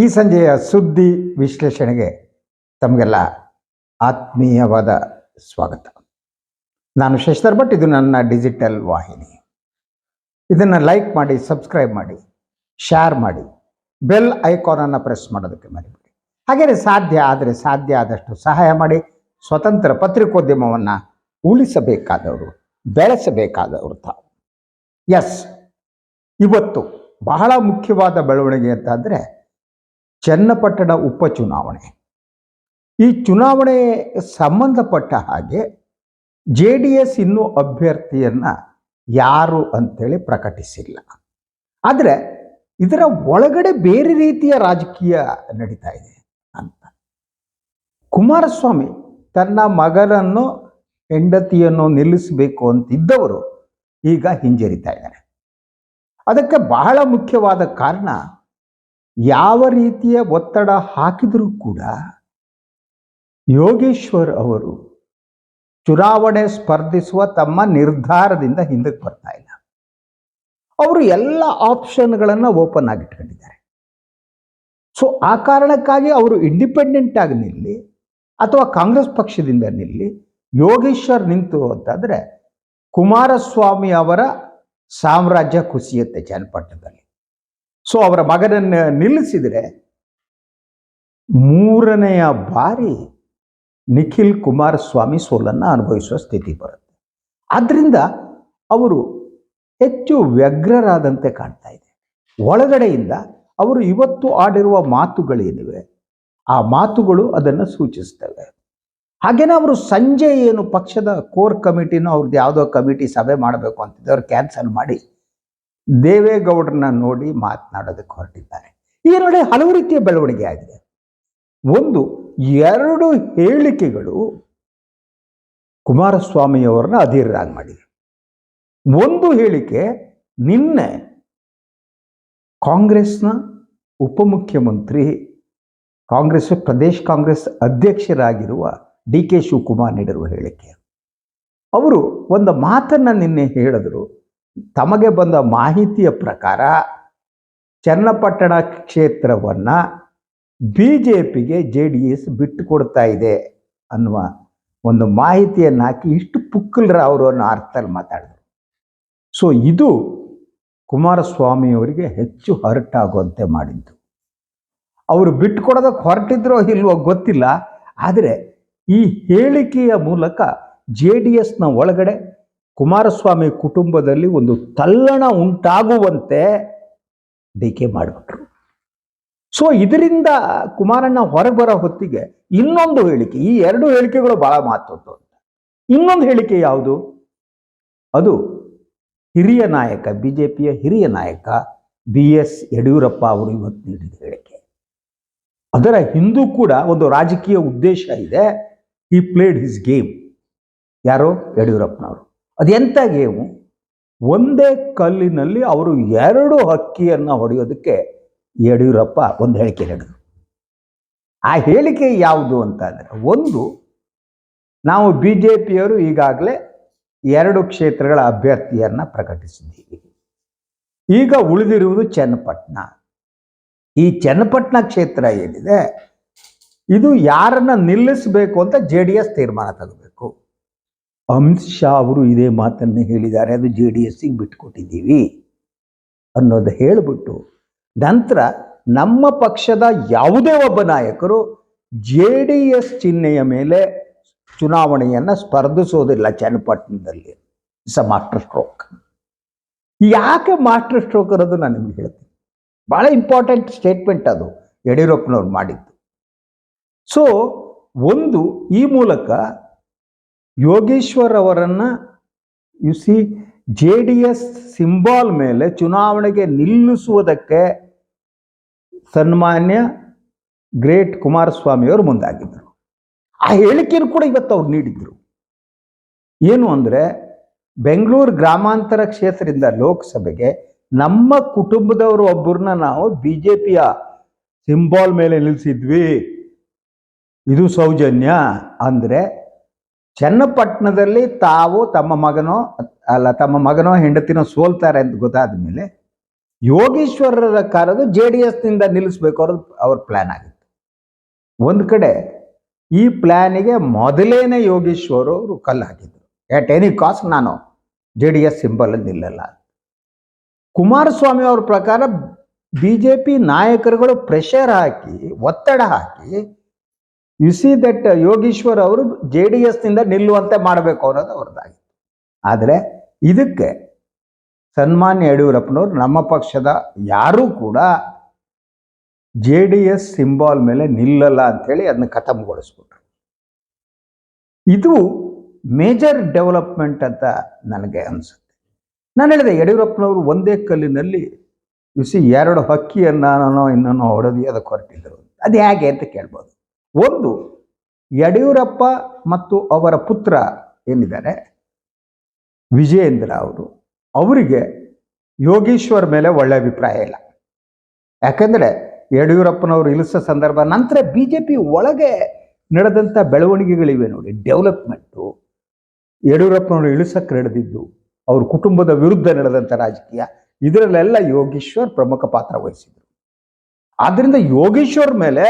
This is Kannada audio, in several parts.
ಈ ಸಂಜೆಯ ಸುದ್ದಿ ವಿಶ್ಲೇಷಣೆಗೆ ತಮಗೆಲ್ಲ ಆತ್ಮೀಯವಾದ ಸ್ವಾಗತ. ನಾನು ಶಶಿಧರ್ ಭಟ್, ಇದು ನನ್ನ ಡಿಜಿಟಲ್ ವಾಹಿನಿ. ಇದನ್ನು ಲೈಕ್ ಮಾಡಿ, ಸಬ್ಸ್ಕ್ರೈಬ್ ಮಾಡಿ, ಶೇರ್ ಮಾಡಿ, ಬೆಲ್ ಐಕಾನನ್ನು ಪ್ರೆಸ್ ಮಾಡೋದಕ್ಕೆ ಮರಿಬೇಡಿ. ಹಾಗೆಯೇ ಸಾಧ್ಯ ಆದರೆ ಸಾಧ್ಯ ಆದಷ್ಟು ಸಹಾಯ ಮಾಡಿ, ಸ್ವತಂತ್ರ ಪತ್ರಿಕೋದ್ಯಮವನ್ನು ಉಳಿಸಬೇಕಾದವರು, ಬೆಳೆಸಬೇಕಾದವರು ತಾವು. ಎಸ್ ಇವತ್ತು ಬಹಳ ಮುಖ್ಯವಾದ ಬೆಳವಣಿಗೆ ಅಂತಂದರೆ ಚನ್ನಪಟ್ಟಣ ಉಪಚುನಾವಣೆ ಈ ಚುನಾವಣೆ ಸಂಬಂಧಪಟ್ಟ ಹಾಗೆ ಜೆ ಡಿ ಎಸ್ ಇನ್ನೂ ಅಭ್ಯರ್ಥಿಯನ್ನ ಯಾರು ಅಂತೇಳಿ ಪ್ರಕಟಿಸಿಲ್ಲ. ಆದರೆ ಇದರ ಒಳಗಡೆ ಬೇರೆ ರೀತಿಯ ರಾಜಕೀಯ ನಡೀತಾ ಇದೆ ಅಂತ. ಕುಮಾರಸ್ವಾಮಿ ತನ್ನ ಮಗನನ್ನು, ಹೆಂಡತಿಯನ್ನು ನಿಲ್ಲಿಸಬೇಕು ಅಂತಿದ್ದವರು ಈಗ ಹಿಂಜರಿತಾ ಇದ್ದಾರೆ. ಅದಕ್ಕೆ ಬಹಳ ಮುಖ್ಯವಾದ ಕಾರಣ ಯಾವ ರೀತಿಯ ಒತ್ತಡ ಹಾಕಿದರೂ ಕೂಡ ಯೋಗೇಶ್ವರ್ ಅವರು ಚುನಾವಣೆ ಸ್ಪರ್ಧಿಸುವ ತಮ್ಮ ನಿರ್ಧಾರದಿಂದ ಹಿಂದಕ್ಕೆ ಬರ್ತಾ ಇಲ್ಲ. ಅವರು ಎಲ್ಲ ಆಪ್ಷನ್ಗಳನ್ನು ಓಪನ್ ಆಗಿಟ್ಕೊಂಡಿದ್ದಾರೆ. ಸೊ, ಆ ಕಾರಣಕ್ಕಾಗಿ ಅವರು ಇಂಡಿಪೆಂಡೆಂಟ್ ಆಗಿ ನಿಲ್ಲಿ ಅಥವಾ ಕಾಂಗ್ರೆಸ್ ಪಕ್ಷದಿಂದ ನಿಲ್ಲಿ ಯೋಗೇಶ್ವರ್ ನಿಂತು ಅಂತಂದ್ರೆ ಕುಮಾರಸ್ವಾಮಿ ಅವರ ಸಾಮ್ರಾಜ್ಯ ಕುಸಿಯುತ್ತೆ ಚನ್ನಪಟ್ಟಣದಲ್ಲಿ ಸೊ ಅವರ ಮಗನನ್ನು ನಿಲ್ಲಿಸಿದರೆ ಮೂರನೆಯ ಬಾರಿ ನಿಖಿಲ್ ಕುಮಾರಸ್ವಾಮಿ ಸೋಲನ್ನು ಅನುಭವಿಸುವ ಸ್ಥಿತಿ ಬರುತ್ತೆ. ಆದ್ದರಿಂದ ಅವರು ಹೆಚ್ಚು ವ್ಯಗ್ರರಾದಂತೆ ಕಾಣ್ತಾ ಇದೆ. ಒಳಗಡೆಯಿಂದ ಅವರು ಇವತ್ತು ಆಡಿರುವ ಮಾತುಗಳೇನಿವೆ, ಆ ಮಾತುಗಳು ಅದನ್ನು ಸೂಚಿಸ್ತವೆ. ಹಾಗೇನೆ ಅವರು ಸಂಜೆ ಏನು ಪಕ್ಷದ ಕೋರ್ ಕಮಿಟಿನೋ ಅವ್ರದ್ದು ಯಾವುದೋ ಕಮಿಟಿ ಸಭೆ ಮಾಡಬೇಕು ಅಂತಿದ್ದೆ ಅವ್ರು ಕ್ಯಾನ್ಸಲ್ ಮಾಡಿ. ದೇವೇಗೌಡರನ್ನ ನೋಡಿ ಮಾತನಾಡೋದಕ್ಕೆ ಹೊರಟಿದ್ದಾರೆ. ಈ ನೋಡಿ ಹಲವು ರೀತಿಯ ಬೆಳವಣಿಗೆ ಆಗಿದೆ. ಒಂದು, ಎರಡು ಹೇಳಿಕೆಗಳು ಕುಮಾರಸ್ವಾಮಿಯವರನ್ನ ಅಧೀರರಾಗಿ ಮಾಡಿದೆ ಒಂದು ಹೇಳಿಕೆ, ನಿನ್ನೆ ಕಾಂಗ್ರೆಸ್ನ ಉಪಮುಖ್ಯಮಂತ್ರಿ, ಕಾಂಗ್ರೆಸ್, ಪ್ರದೇಶ್ ಕಾಂಗ್ರೆಸ್ ಅಧ್ಯಕ್ಷರಾಗಿರುವ ಡಿ ಕೆ ಶಿವಕುಮಾರ್ ನೀಡಿರುವ ಹೇಳಿಕೆ. ಅವರು ಒಂದು ಮಾತನ್ನು ನಿನ್ನೆ ಹೇಳಿದ್ರು. ತಮಗೆ ಬಂದ ಮಾಹಿತಿಯ ಪ್ರಕಾರ ಚನ್ನಪಟ್ಟಣ ಕ್ಷೇತ್ರವನ್ನ ಬಿ ಜೆ ಪಿಗೆ ಜೆ ಡಿ ಎಸ್ ಬಿಟ್ಟು ಕೊಡ್ತಾ ಇದೆ ಅನ್ನುವ ಒಂದು ಮಾಹಿತಿಯನ್ನು ಹಾಕಿ ಇಷ್ಟು ಪುಕ್ಕಲ್ರ ಅವರು ಅನ್ನೋ ಅರ್ಥದಲ್ಲಿ ಮಾತಾಡಿದ್ರು. ಸೊ ಇದು ಕುಮಾರಸ್ವಾಮಿಯವರಿಗೆ ಹೆಚ್ಚು ಹರ್ಟ್ ಆಗುವಂತೆ ಮಾಡಿದ್ದು. ಅವರು ಬಿಟ್ಕೊಡೋದಕ್ಕೆ ಹೊರಟಿದ್ರೋ ಇಲ್ವೋ ಗೊತ್ತಿಲ್ಲ, ಆದರೆ ಈ ಹೇಳಿಕೆಯ ಮೂಲಕ ಜೆ ಡಿ ಎಸ್ನ ಒಳಗಡೆ ಕುಮಾರಸ್ವಾಮಿ ಕುಟುಂಬದಲ್ಲಿ ಒಂದು ತಲ್ಲಣ ಉಂಟಾಗುವಂತೆ ಡಿಕೆ ಮಾಡಿಬಿಟ್ರು. ಸೊ ಇದರಿಂದ ಕುಮಾರಣ್ಣ ಹೊರಗೆ ಬರೋ ಹೊತ್ತಿಗೆ ಇನ್ನೊಂದು ಹೇಳಿಕೆ, ಈ ಎರಡು ಹೇಳಿಕೆಗಳು ಬಹಳ ಮಹತ್ವದ್ದು ಅಂತ. ಇನ್ನೊಂದು ಹೇಳಿಕೆ ಯಾವುದು? ಅದು ಹಿರಿಯ ನಾಯಕ ಬಿ ಜೆ ಪಿಯ ಹಿರಿಯ ನಾಯಕ ಬಿ ಎಸ್ ಯಡಿಯೂರಪ್ಪ ಅವರು ಇವತ್ತು ನೀಡಿದ ಹೇಳಿಕೆ. ಅದರ ಹಿಂದೂ ಕೂಡ ಒಂದು ರಾಜಕೀಯ ಉದ್ದೇಶ ಇದೆ ಈ ಪ್ಲೇಡ್ ಹಿಸ್ ಗೇಮ್ ಯಾರೋ? ಯಡಿಯೂರಪ್ಪನವರು. ಅದೆಂಥ ಗೇಮು ಒಂದೇ ಕಲ್ಲಿನಲ್ಲಿ ಅವರು ಎರಡು ಹಕ್ಕಿಯನ್ನು ಹೊಡೆಯೋದಕ್ಕೆ ಯಡಿಯೂರಪ್ಪ ಒಂದು ಹೇಳಿಕೆ ಹೇಳಿದರು. ಆ ಹೇಳಿಕೆ ಯಾವುದು ಅಂತ ಅಂದರೆ ಒಂದು ನಾವು ಬಿ ಜೆ ಪಿಯವರು ಈಗಾಗಲೇ ಎರಡು ಕ್ಷೇತ್ರಗಳ ಅಭ್ಯರ್ಥಿಯನ್ನ ಪ್ರಕಟಿಸಿದ್ದೀವಿ. ಈಗ ಉಳಿದಿರುವುದು ಚನ್ನಪಟ್ಟಣ. ಈ ಚನ್ನಪಟ್ಟಣ ಕ್ಷೇತ್ರ ಏನಿದೆ, ಇದು ಯಾರನ್ನ ನಿಲ್ಲಿಸಬೇಕು ಅಂತ ಜೆ ಡಿ ಎಸ್ ತೀರ್ಮಾನ ತಗೋಬೇಕು. ಅಮಿತ್ ಶಾ ಅವರು ಇದೇ ಮಾತನ್ನು ಹೇಳಿದ್ದಾರೆ, ಅದು ಜೆ ಡಿ ಎಸ್ಸಿಗೆ ಬಿಟ್ಕೊಟ್ಟಿದ್ದೀವಿ ಅನ್ನೋದು ಹೇಳಿಬಿಟ್ಟು ನಂತರ ನಮ್ಮ ಪಕ್ಷದ ಯಾವುದೇ ಒಬ್ಬ ನಾಯಕರು ಜೆ ಡಿ ಎಸ್ ಚಿಹ್ನೆಯ ಮೇಲೆ ಚುನಾವಣೆಯನ್ನು ಸ್ಪರ್ಧಿಸೋದಿಲ್ಲ ಚನ್ನಪಟ್ಟಣದಲ್ಲಿ. ಇಟ್ಸ್ ಅ ಮಾಸ್ಟರ್ ಸ್ಟ್ರೋಕ್ ಯಾಕೆ ಮಾಸ್ಟರ್ ಸ್ಟ್ರೋಕ್ ಅನ್ನೋದು ನಾನು ನಿಮ್ಗೆ ಹೇಳ್ತೀನಿ. ಭಾಳ ಇಂಪಾರ್ಟೆಂಟ್ ಸ್ಟೇಟ್ಮೆಂಟ್ ಅದು, ಯಡಿಯೂರಪ್ಪನವ್ರು ಮಾಡಿದ್ದು. ಸೊ ಒಂದು ಈ ಮೂಲಕ ಯೋಗೇಶ್ವರ್ ಅವರನ್ನು you see J D S symbol ಮೇಲೆ ಚುನಾವಣೆಗೆ ನಿಲ್ಲಿಸುವುದಕ್ಕೆ ಸನ್ಮಾನ್ಯ ಗ್ರೇಟ್ ಕುಮಾರಸ್ವಾಮಿಯವರು ಮುಂದಾಗಿದ್ದರು. ಆ ಹೇಳಿಕೆಯನ್ನು ಕೂಡ ಇವತ್ತು ಅವ್ರು ನೀಡಿದ್ರು. ಏನು ಅಂದರೆ, ಬೆಂಗಳೂರು ಗ್ರಾಮಾಂತರ ಕ್ಷೇತ್ರದಿಂದ ಲೋಕಸಭೆಗೆ ನಮ್ಮ ಕುಟುಂಬದವರು ಒಬ್ಬರನ್ನ ನಾವು ಬಿ ಜೆ ಪಿಯ ಸಿಂಬಾಲ್ ಮೇಲೆ ನಿಲ್ಲಿಸಿದ್ವಿ. ಇದು ಸೌಜನ್ಯ. ಅಂದರೆ ಚನ್ನಪಟ್ಟಣದಲ್ಲಿ ತಾವು ತಮ್ಮ ಮಗನೋ, ಅಲ್ಲ, ತಮ್ಮ ಮಗನೋ ಹೆಂಡತಿನೋ ಸೋಲ್ತಾರೆ ಅಂತ ಗೊತ್ತಾದ ಮೇಲೆ ಯೋಗೀಶ್ವರರ ಕರೆದು ಜೆ ಡಿ ಎಸ್ನಿಂದ ನಿಲ್ಲಿಸ್ಬೇಕು ಅವ್ರದ್ದು ಅವ್ರ ಪ್ಲ್ಯಾನ್ ಆಗಿತ್ತು. ಒಂದು ಕಡೆ ಈ ಪ್ಲ್ಯಾನಿಗೆ ಮೊದಲೇನೆ ಯೋಗೇಶ್ವರ ಅವರು ಕಲ್ಲು ಹಾಕಿದ್ರು ಎಟ್ ಎನಿ ಕಾಸ್ಟ್ ನಾನು ಜೆ ಡಿ ಎಸ್ ಸಿಂಬಲ್ ನಿಲ್ಲಲ್ಲ ಕುಮಾರಸ್ವಾಮಿ ಅವ್ರ ಪ್ರಕಾರ ಬಿ ಜೆ ಪಿ ನಾಯಕರುಗಳು ಪ್ರೆಷರ್ ಹಾಕಿ, ಒತ್ತಡ ಹಾಕಿ ಯು ಸಿ ದಟ್ ಯೋಗೀಶ್ವರ್ ಅವರು ಜೆ ಡಿ ಎಸ್ನಿಂದ ನಿಲ್ಲುವಂತೆ ಮಾಡಬೇಕು ಅನ್ನೋದು ಅವ್ರದ್ದಾಗಿತ್ತು. ಆದರೆ ಇದಕ್ಕೆ ಸನ್ಮಾನ್ಯ ಯಡಿಯೂರಪ್ಪನವರು ನಮ್ಮ ಪಕ್ಷದ ಯಾರೂ ಕೂಡ ಜೆ ಡಿ ಎಸ್ ಸಿಂಬಾಲ್ ಮೇಲೆ ನಿಲ್ಲಲ್ಲ ಅಂಥೇಳಿ ಅದನ್ನ ಖತಮ್ಗೊಳಿಸ್ಬಿಟ್ರು ಇದು ಮೇಜರ್ ಡೆವಲಪ್ಮೆಂಟ್ ಅಂತ ನನಗೆ ಅನಿಸುತ್ತೆ. ನಾನು ಹೇಳಿದೆ, ಯಡಿಯೂರಪ್ಪನವರು ಒಂದೇ ಕಲ್ಲಿನಲ್ಲಿ ಬಿಸಿ ಎರಡು ಹಕ್ಕಿಯನ್ನಾನೋ ಇನ್ನನೋ ಹೊಡೆದು ಅದಕ್ಕೆ ಹೊರಟಿದ್ರು ಅದು ಹೇಗೆ ಅಂತ ಕೇಳ್ಬೋದು. ಒಂದು ಯಡಿಯೂರಪ್ಪ ಮತ್ತು ಅವರ ಪುತ್ರ ಏನಿದ್ದಾರೆ? ವಿಜಯೇಂದ್ರ ಅವರು. ಅವರಿಗೆ ಯೋಗೀಶ್ವರ್ ಮೇಲೆ ಒಳ್ಳೆ ಅಭಿಪ್ರಾಯ ಇಲ್ಲ. ಯಾಕೆಂದರೆ ಯಡಿಯೂರಪ್ಪನವರು ಇಳಿಸೋ ಸಂದರ್ಭ, ನಂತರ ಬಿ ಜೆ ಪಿ ಒಳಗೆ ನಡೆದಂಥ ಬೆಳವಣಿಗೆಗಳಿವೆ ನೋಡಿ ಡೆವಲಪ್ಮೆಂಟು ಯಡಿಯೂರಪ್ಪನವರು ಇಳಿಸಕ್ಕೆ ನಡೆದಿದ್ದು, ಅವ್ರ ಕುಟುಂಬದ ವಿರುದ್ಧ ನಡೆದಂಥ ರಾಜಕೀಯ. ಇದರಲ್ಲೆಲ್ಲ ಯೋಗೀಶ್ವರ್ ಪ್ರಮುಖ ಪಾತ್ರ ವಹಿಸಿದರು. ಆದ್ದರಿಂದ ಯೋಗೀಶ್ವರ್ ಮೇಲೆ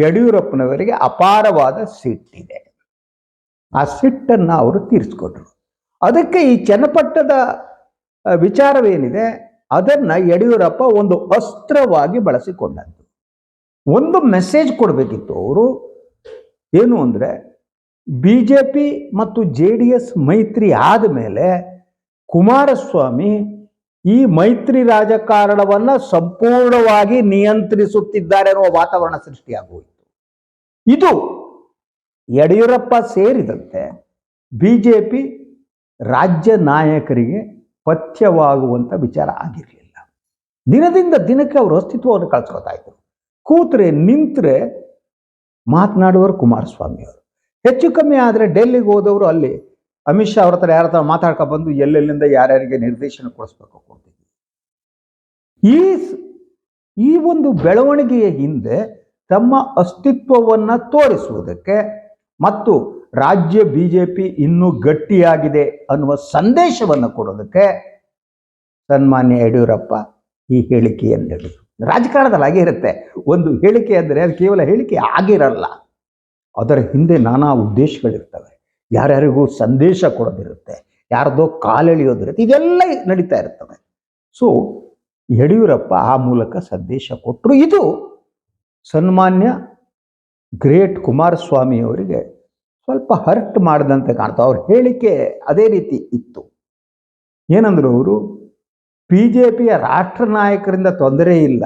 ಯಡಿಯೂರಪ್ಪನವರಿಗೆ ಅಪಾರವಾದ ಸಿಟ್ಟಿದೆ. ಆ ಸಿಟ್ಟನ್ನು ಅವರು ತೀರಿಸ್ಕೊಟ್ರು. ಅದಕ್ಕೆ ಈ ಚನ್ನಪಟ್ಟದ ವಿಚಾರವೇನಿದೆ? ಅದನ್ನ ಯಡಿಯೂರಪ್ಪ ಒಂದು ಅಸ್ತ್ರವಾಗಿ ಬಳಸಿಕೊಂಡದ್ದು. ಒಂದು ಮೆಸೇಜ್ ಕೊಡಬೇಕಿತ್ತು ಅವರು. ಏನು ಅಂದರೆ ಬಿ ಜೆ ಪಿ ಮತ್ತು ಜೆ ಡಿ ಎಸ್ ಮೈತ್ರಿ ಆದಮೇಲೆ ಕುಮಾರಸ್ವಾಮಿ ಈ ಮೈತ್ರಿ ರಾಜಕಾರಣವನ್ನ ಸಂಪೂರ್ಣವಾಗಿ ನಿಯಂತ್ರಿಸುತ್ತಿದ್ದಾರೆ ಅನ್ನುವ ವಾತಾವರಣ ಸೃಷ್ಟಿಯಾಗೋಯಿತು ಇದು ಯಡಿಯೂರಪ್ಪ ಸೇರಿದಂತೆ ಬಿಜೆಪಿ ರಾಜ್ಯ ನಾಯಕರಿಗೆ ಪಥ್ಯವಾಗುವಂಥ ವಿಚಾರ ಆಗಿರಲಿಲ್ಲ. ದಿನದಿಂದ ದಿನಕ್ಕೆ ಅವರು ಅಸ್ತಿತ್ವವನ್ನು ಕಳ್ಸ್ಕೊತಾ ಇದ್ರು. ಕೂತ್ರೆ, ನಿಂತ್ರೆ ಮಾತನಾಡುವರು ಕುಮಾರಸ್ವಾಮಿ ಅವರು ಹೆಚ್ಚು ಕಮ್ಮಿ ಆದರೆ ಡೆಲ್ಲಿಗೆ ಹೋದವರು ಅಲ್ಲಿ ಅಮಿತ್ ಶಾ ಅವ್ರ ಹತ್ರ ಯಾರ ಹತ್ರ ಮಾತಾಡ್ಕೊ ಬಂದು ಎಲ್ಲೆಲ್ಲಿಂದ ಯಾರ್ಯಾರಿಗೆ ನಿರ್ದೇಶನ ಕೊಡಿಸ್ಬೇಕು ಕೊಡ್ತಿದ್ವಿ ಈ ಈ ಒಂದು ಬೆಳವಣಿಗೆಯ ಹಿಂದೆ ತಮ್ಮ ಅಸ್ತಿತ್ವವನ್ನು ತೋರಿಸುವುದಕ್ಕೆ ಮತ್ತು ರಾಜ್ಯ ಬಿ ಜೆ ಪಿ ಇನ್ನೂ ಗಟ್ಟಿಯಾಗಿದೆ ಅನ್ನುವ ಸಂದೇಶವನ್ನು ಕೊಡೋದಕ್ಕೆ ಸನ್ಮಾನ್ಯ ಯಡಿಯೂರಪ್ಪ ಈ ಹೇಳಿಕೆಯನ್ನು ಹೇಳಿದರು ರಾಜಕಾರಣದಲ್ಲಿ ಹಾಗೆ ಇರುತ್ತೆ. ಒಂದು ಹೇಳಿಕೆ ಅಂದರೆ ಅದು ಕೇವಲ ಹೇಳಿಕೆ ಆಗಿರಲ್ಲ. ಅದರ ಹಿಂದೆ ನಾನಾ ಉದ್ದೇಶಗಳಿರ್ತವೆ. ಯಾರ್ಯಾರಿಗೂ ಸಂದೇಶ ಕೊಡೋದಿರುತ್ತೆ, ಯಾರ್ದೋ ಕಾಲೆಳೆಯೋದಿರುತ್ತೆ, ಇದೆಲ್ಲ ನಡೀತಾ ಇರ್ತವೆ. ಸೊ ಯಡಿಯೂರಪ್ಪ ಆ ಮೂಲಕ ಸಂದೇಶ ಕೊಟ್ಟರು ಇದು ಸನ್ಮಾನ್ಯ ಗ್ರೇಟ್ ಕುಮಾರಸ್ವಾಮಿಯವರಿಗೆ ಸ್ವಲ್ಪ ಹರ್ಟ್ ಮಾಡಿದಂತೆ ಕಾಣ್ತಾವೆ ಅವ್ರ ಹೇಳಿಕೆ ಅದೇ ರೀತಿ ಇತ್ತು. ಏನಂದ್ರು ಅವರು ಬಿ ಜೆ ಪಿಯ ರಾಷ್ಟ್ರ ನಾಯಕರಿಂದ ತೊಂದರೆ ಇಲ್ಲ,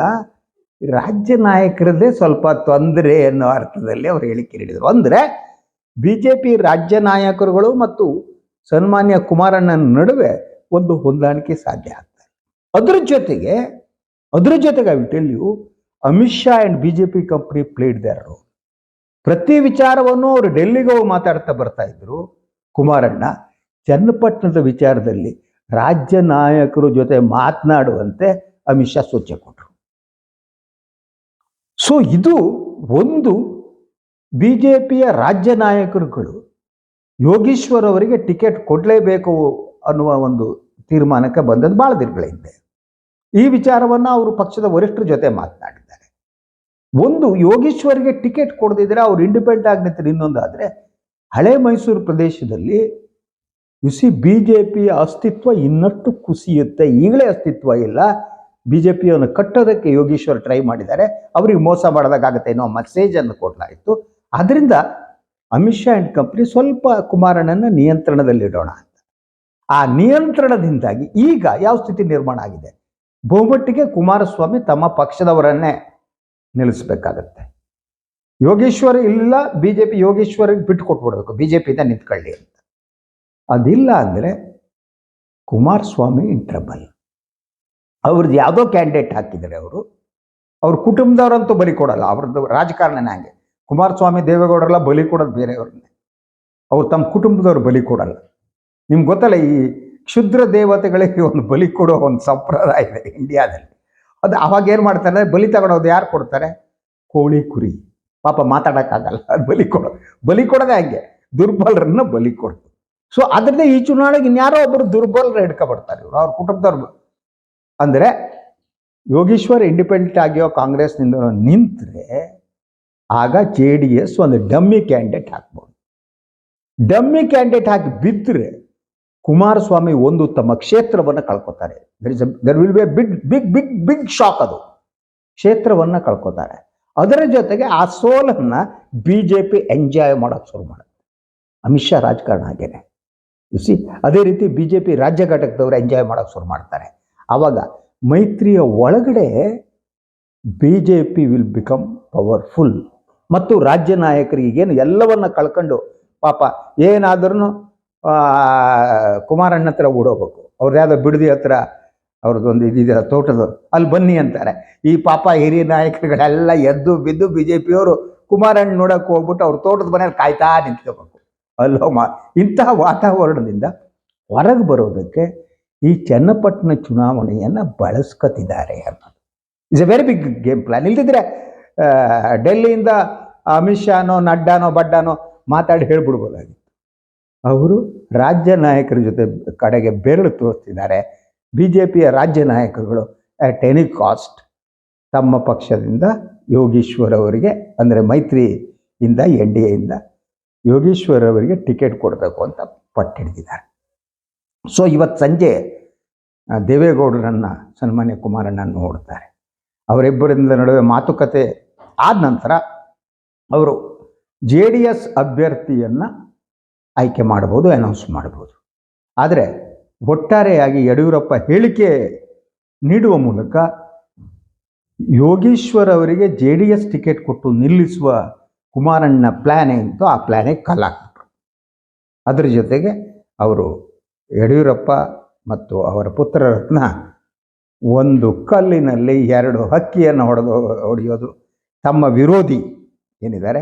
ರಾಜ್ಯ ನಾಯಕರದ್ದೇ ಸ್ವಲ್ಪ ತೊಂದರೆ ಅನ್ನೋ ಅರ್ಥದಲ್ಲಿ ಅವರು ಹೇಳಿಕೆ ನೀಡಿದರು. ಅಂದರೆ ಬಿ ಜೆ ಪಿ ರಾಜ್ಯ ನಾಯಕರುಗಳು ಮತ್ತು ಸನ್ಮಾನ್ಯ ಕುಮಾರಣ್ಣನ ನಡುವೆ ಒಂದು ಹೊಂದಾಣಿಕೆ ಸಾಧ್ಯ ಆಗ್ತದೆ ಅದ್ರ ಜೊತೆಗೆ ಅದ್ರ ಜೊತೆಗೆ I tell you Amit Shah and B J P company played there ಪ್ರತಿ ವಿಚಾರವನ್ನು ಅವರು ಡೆಲ್ಲಿಗೆ ಹೋಗಿ ಮಾತಾಡ್ತಾ ಬರ್ತಾ ಇದ್ರು ಕುಮಾರಣ್ಣ. ಚನ್ನಪಟ್ಟಣದ ವಿಚಾರದಲ್ಲಿ ರಾಜ್ಯ ನಾಯಕರ ಜೊತೆ ಮಾತನಾಡುವಂತೆ ಅಮಿತ್ ಶಾ ಸೂಚನೆ ಕೊಟ್ಟರು ಸೊ ಇದು ಒಂದು ಬಿ ಜೆ ಪಿಯ ರಾಜ್ಯ ನಾಯಕರುಗಳು ಯೋಗೀಶ್ವರ್ ಅವರಿಗೆ ಟಿಕೆಟ್ ಕೊಡಲೇಬೇಕು ಅನ್ನುವ ಒಂದು ತೀರ್ಮಾನಕ್ಕೆ ಬಂದದ್ದು ಭಾಳ ದಿನಗಳ ಹಿಂದೆ. ಈ ವಿಚಾರವನ್ನು ಅವರು ಪಕ್ಷದ ವರಿಷ್ಠರ ಜೊತೆ ಮಾತನಾಡಿದ್ದಾರೆ. ಒಂದು, ಯೋಗೀಶ್ವರ್ಗೆ ಟಿಕೆಟ್ ಕೊಡದಿದ್ರೆ ಅವ್ರು ಇಂಡಿಪೆಂಡೆಂಟ್ ಆಗಿ ನಿಂತರೆ ಇನ್ನೊಂದಾದರೆ ಹಳೆ ಮೈಸೂರು ಪ್ರದೇಶದಲ್ಲಿ ಸಿ ಬಿ ಜೆ ಪಿಯ ಅಸ್ತಿತ್ವ ಇನ್ನಷ್ಟು ಕುಸಿಯುತ್ತೆ, ಈಗಲೇ ಅಸ್ತಿತ್ವ ಇಲ್ಲ. ಬಿ ಜೆ ಪಿಯನ್ನು ಕಟ್ಟೋದಕ್ಕೆ ಯೋಗೀಶ್ವರ್ ಟ್ರೈ ಮಾಡಿದ್ದಾರೆ. ಅವ್ರಿಗೆ ಮೋಸ ಮಾಡೋದಕ್ಕಾಗುತ್ತೆ ಅನ್ನೋ ಮೆಸೇಜನ್ನು ಕೊಡಲಾಯಿತು ಅದರಿಂದ ಅಮಿತ್ ಶಾ ಆ್ಯಂಡ್ ಕಂಪ್ನಿ ಸ್ವಲ್ಪ ಕುಮಾರಣ್ಣನ ನಿಯಂತ್ರಣದಲ್ಲಿಡೋಣ ಅಂತ. ಆ ನಿಯಂತ್ರಣದಿಂದಾಗಿ ಈಗ ಯಾವ ಸ್ಥಿತಿ ನಿರ್ಮಾಣ ಆಗಿದೆ? ಬಹುಮಟ್ಟಿಗೆ ಕುಮಾರಸ್ವಾಮಿ ತಮ್ಮ ಪಕ್ಷದವರನ್ನೇ ನಿಲ್ಲಿಸಬೇಕಾಗತ್ತೆ. ಯೋಗೇಶ್ವರ ಇಲ್ಲ ಬಿ ಜೆ ಪಿ ಯೋಗೇಶ್ವರಿಗೆ ಬಿಟ್ಟು ಕೊಟ್ಬಿಡ್ಬೇಕು. ಬಿ ಜೆ ಪಿಯಿಂದ ನಿಂತ್ಕೊಳ್ಳಿ ಅಂತ. ಅದಿಲ್ಲ ಅಂದರೆ ಕುಮಾರಸ್ವಾಮಿ ಇನ್ ಟ್ರಬಲ್. ಅವ್ರದ್ದು ಯಾವುದೋ ಕ್ಯಾಂಡಿಡೇಟ್ ಹಾಕಿದ್ದಾರೆ ಅವರು. ಅವ್ರ ಕುಟುಂಬದವರಂತೂ ಬಲಿ ಕೊಡಲ್ಲ. ಅವ್ರದ್ದು ರಾಜಕಾರಣನೇ ಹಾಗೆ. ಕುಮಾರಸ್ವಾಮಿ ದೇವೇಗೌಡರೆಲ್ಲ ಬಲಿ ಕೊಡೋದು ಬೇರೆಯವ್ರನ್ನೇ. ಅವ್ರು ತಮ್ಮ ಕುಟುಂಬದವ್ರು ಬಲಿ ಕೊಡಲ್ಲ. ನಿಮ್ಗೆ ಗೊತ್ತಲ್ಲ ಈ ಕ್ಷುದ್ರ ದೇವತೆಗಳಿಗೆ ಒಂದು ಬಲಿ ಕೊಡೋ ಒಂದು ಸಂಪ್ರದಾಯ ಇದೆ ಇಂಡಿಯಾದಲ್ಲಿ. ಅದು ಅವಾಗ ಏನು ಮಾಡ್ತಾರೆ ಬಲಿ ತಗೊಳೋದು ಯಾರು ಕೊಡ್ತಾರೆ? ಕೋಳಿ ಕುರಿ. ಪಾಪ ಮಾತಾಡೋಕ್ಕಾಗಲ್ಲ. ಬಲಿ ಕೊಡೋ, ಬಲಿ ಕೊಡೋದೇ ಹಂಗೆ. ದುರ್ಬಲರನ್ನ ಬಲಿ ಕೊಡೋದು. ಸೊ ಅದರಿಂದ ಈ ಚುನಾವಣೆಗೆ ಇನ್ಯಾರೋ ಒಬ್ಬರು ದುರ್ಬಲರ ಹಿಡ್ಕೊಬರ್ತಾರೆ ಇವರು, ಅವ್ರ ಕುಟುಂಬದವ್ರು. ಅಂದರೆ ಯೋಗೀಶ್ವರ್ ಇಂಡಿಪೆಂಡೆಂಟ್ ಆಗಿಯೋ ಕಾಂಗ್ರೆಸ್ನಿಂದ ನಿಂತರೆ ಆಗ ಜೆ ಡಿ ಎಸ್ ಒಂದು ಡಮ್ಮಿ ಕ್ಯಾಂಡಿಡೇಟ್ ಹಾಕ್ಬೋದು. ಡಮ್ಮಿ ಕ್ಯಾಂಡಿಡೇಟ್ ಹಾಕಿ ಬಿದ್ದರೆ ಕುಮಾರಸ್ವಾಮಿ ಒಂದು ತಮ್ಮ ಕ್ಷೇತ್ರವನ್ನು ಕಳ್ಕೊತಾರೆ. There is there will be big big big big shock ಅದು. ಕ್ಷೇತ್ರವನ್ನು ಕಳ್ಕೊತಾರೆ. ಅದರ ಜೊತೆಗೆ ಆ ಸೋಲನ್ನು ಬಿ ಜೆ ಪಿ ಎಂಜಾಯ್ ಮಾಡೋಕ್ಕೆ ಶುರು ಮಾಡುತ್ತೆ ಅಮಿತ್ ಶಾ ರಾಜಕಾರಣ ಹಾಗೇನೆ. ಸಿ ಅದೇ ರೀತಿ ಬಿ ಜೆ ಪಿ ರಾಜ್ಯ ಘಟಕದವರು ಎಂಜಾಯ್ ಮಾಡೋಕ್ಕೆ ಶುರು ಮಾಡ್ತಾರೆ. ಆವಾಗ ಮೈತ್ರಿಯ ಒಳಗಡೆ B J P will become powerful ಮತ್ತು ರಾಜ್ಯ ನಾಯಕರಿಗೆ ಏನು ಎಲ್ಲವನ್ನ ಕಳ್ಕೊಂಡು ಪಾಪ ಏನಾದ್ರೂ ಕುಮಾರಣ್ಣ ಹತ್ರ ಓಡೋಗ್ಬೇಕು. ಅವ್ರದ್ದು ಯಾವುದೋ ಬಿಡದಿ ಹತ್ರ ಅವ್ರದ್ದೊಂದು ಇದಿದೆ ತೋಟದ, ಅಲ್ಲಿ ಬನ್ನಿ ಅಂತಾರೆ. ಈ ಪಾಪ ಹಿರಿಯ ನಾಯಕರುಗಳೆಲ್ಲ ಎದ್ದು ಬಿದ್ದು ಬಿ ಜೆ ಪಿಯವರು ಕುಮಾರಣ್ಣ ನೋಡಕ್ಕೆ ಹೋಗ್ಬಿಟ್ಟು ಅವ್ರ ತೋಟದ ಮನೆಯಲ್ಲಿ ಕಾಯ್ತಾ ನಿಂತ್ಕೋಬೇಕು. ಅಲ್ಲೋ ಮಾ ಇಂತಹ ವಾತಾವರಣದಿಂದ ಹೊರಗೆ ಬರೋದಕ್ಕೆ ಈ ಚನ್ನಪಟ್ಟಣ ಚುನಾವಣೆಯನ್ನು ಬಳಸ್ಕೊತಿದ್ದಾರೆ ಅನ್ನೋದು. Is a very big game plan ಇಲ್ದಿದ್ರೆ ಡೆಲ್ಲಿಯಿಂದ ಅಮಿತ್ ಶಾನೋ, ನಡ್ಡಾನೋ, ಬಡ್ಡಾನೋ ಮಾತಾಡಿ ಹೇಳ್ಬಿಡ್ಬೋದಾಗಿತ್ತು. ಅವರು ರಾಜ್ಯ ನಾಯಕರ ಜೊತೆ ಕಡೆಗೆ ಬೆರಳು ತೋರಿಸ್ತಿದ್ದಾರೆ. ಬಿ ಜೆ ಪಿಯ ರಾಜ್ಯ ನಾಯಕರುಗಳು ಅಟ್ ಎನಿ ಕಾಸ್ಟ್ ತಮ್ಮ ಪಕ್ಷದಿಂದ ಯೋಗೀಶ್ವರ್ ಅವರಿಗೆ, ಅಂದರೆ ಮೈತ್ರಿಯಿಂದ, ಎನ್ ಡಿ ಎಯಿಂದ ಯೋಗೀಶ್ವರ್ ಅವರಿಗೆ ಟಿಕೆಟ್ ಕೊಡಬೇಕು ಅಂತ ಪಟ್ಟಿಡ್ತಿದ್ದಾರೆ. ಸೊ, ಇವತ್ತು ಸಂಜೆ ದೇವೇಗೌಡರನ್ನು ದೇವೇಗೌಡರನ್ನ, ಸನ್ಮಾನ್ಯ ಕುಮಾರಣ್ಣ ನೋಡ್ತಾರೆ. ಅವರಿಬ್ಬರಿಂದ ನಡುವೆ ಮಾತುಕತೆ ಆದ ನಂತರ ಅವರು ಜೆ ಡಿ ಎಸ್ ಅಭ್ಯರ್ಥಿಯನ್ನು ಆಯ್ಕೆ ಮಾಡ್ಬೋದು ಅನೌನ್ಸ್ ಮಾಡ್ಬೋದು ಆದರೆ ಒಟ್ಟಾರೆಯಾಗಿ ಯಡಿಯೂರಪ್ಪ ಹೇಳಿಕೆ ನೀಡುವ ಮೂಲಕ ಯೋಗೀಶ್ವರ್ ಅವರಿಗೆ ಜೆ ಡಿ ಎಸ್ ಟಿಕೆಟ್ ಕೊಟ್ಟು ನಿಲ್ಲಿಸುವ ಕುಮಾರಣ್ಣ ಪ್ಲ್ಯಾನ್ ಏನಿತ್ತು ಆ ಪ್ಲ್ಯಾನೇ ಕಲ್ಲಾಕ್ಬಿಟ್ರು ಅದರ ಜೊತೆಗೆ ಅವರು ಯಡಿಯೂರಪ್ಪ ಮತ್ತು ಅವರ ಪುತ್ರರತ್ನ ಒಂದು ಕಲ್ಲಿನಲ್ಲಿ ಎರಡು ಹಕ್ಕಿಯನ್ನು ಹೊಡೆದು ಹೊಡೆಯೋದು ತಮ್ಮ ವಿರೋಧಿ ಏನಿದ್ದಾರೆ,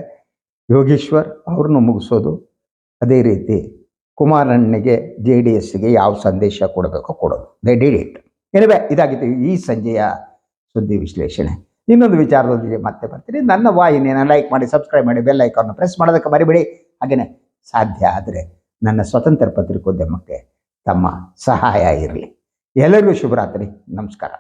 ಯೋಗೇಶ್ವರ್ ಅವ್ರನ್ನು ಮುಗಿಸೋದು ಅದೇ ರೀತಿ ಕುಮಾರಣ್ಣಗೆ ಜೆ ಡಿ ಎಸ್ಗೆ ಯಾವ ಸಂದೇಶ ಕೊಡಬೇಕೋ ಕೊಡೋದು. ದೇ ಡಿಡ್ ಇಟ್ ಏನಿವೆ ಇದಾಗಿತ್ತು ಈ ಸಂಜೆಯ ಸುದ್ದಿ ವಿಶ್ಲೇಷಣೆ. ಇನ್ನೊಂದು ವಿಚಾರದೊಂದಿಗೆ ಮತ್ತೆ ಬರ್ತೀನಿ. ನನ್ನ ವಾಹಿನಿಯನ್ನು ಲೈಕ್ ಮಾಡಿ ಸಬ್ಸ್ಕ್ರೈಬ್ ಮಾಡಿ ಬೆಲ್ ಐಕಾನ್ನ ಪ್ರೆಸ್ ಮಾಡೋದಕ್ಕೆ ಮರಿಬೇಡಿ. ಹಾಗೆಯೇ ಸಾಧ್ಯ ಆದರೆ ನನ್ನ ಸ್ವತಂತ್ರ ಪತ್ರಿಕೋದ್ಯಮಕ್ಕೆ ತಮ್ಮ ಸಹಾಯ ಇರಲಿ. ಎಲ್ಲರಿಗೂ ಶುಭರಾತ್ರಿ. ನಮಸ್ಕಾರ.